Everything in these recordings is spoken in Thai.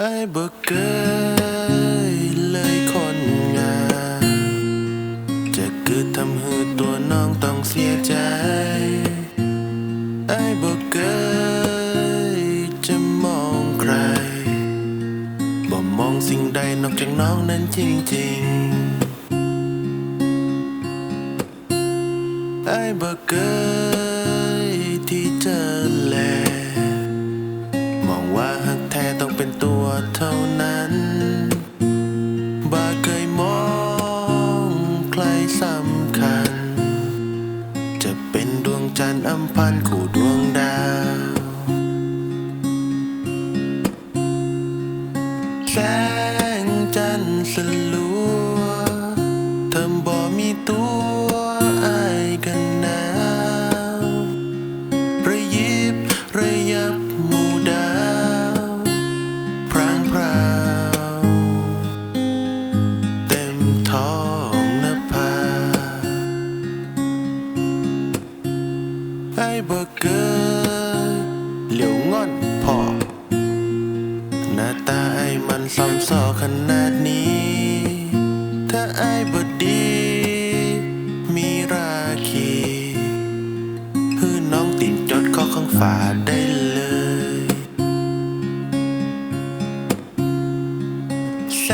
ไอ้บ่เกยเลยคนงามจะเกิดทำให้ตัวน้องต้องเสียใจไอ้บ่เกยจะมองใคร บ่มองสิ่งใดนอกจากน้องนั้นจริงๆไอ้บ่เกย เป็นตัวเท่านั้น บ่เคยมองใครสำคัญ จะเป็นดวงจันทร์อำพันคู่ดวงดาว แสงจันทร์สลัวเธอบ่มีตัวอายกัน ไอ้บ่เกิดเหลียวงอนพอหน้าตาไอ้มันซ้ำซ้อขนาดนี้ ถ้าไอ้บ่ดี มีราคีฮื้อน้องติดจดข้อข้างฝาได้เลย แส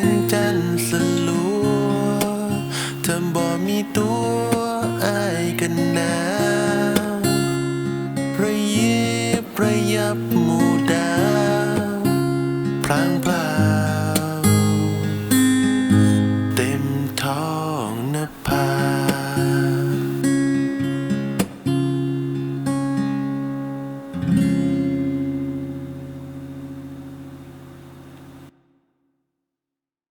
งจันทร์สลัวเธอบ่มีตัวไอายกันนา ประยับหมู่ดาวพลางพลา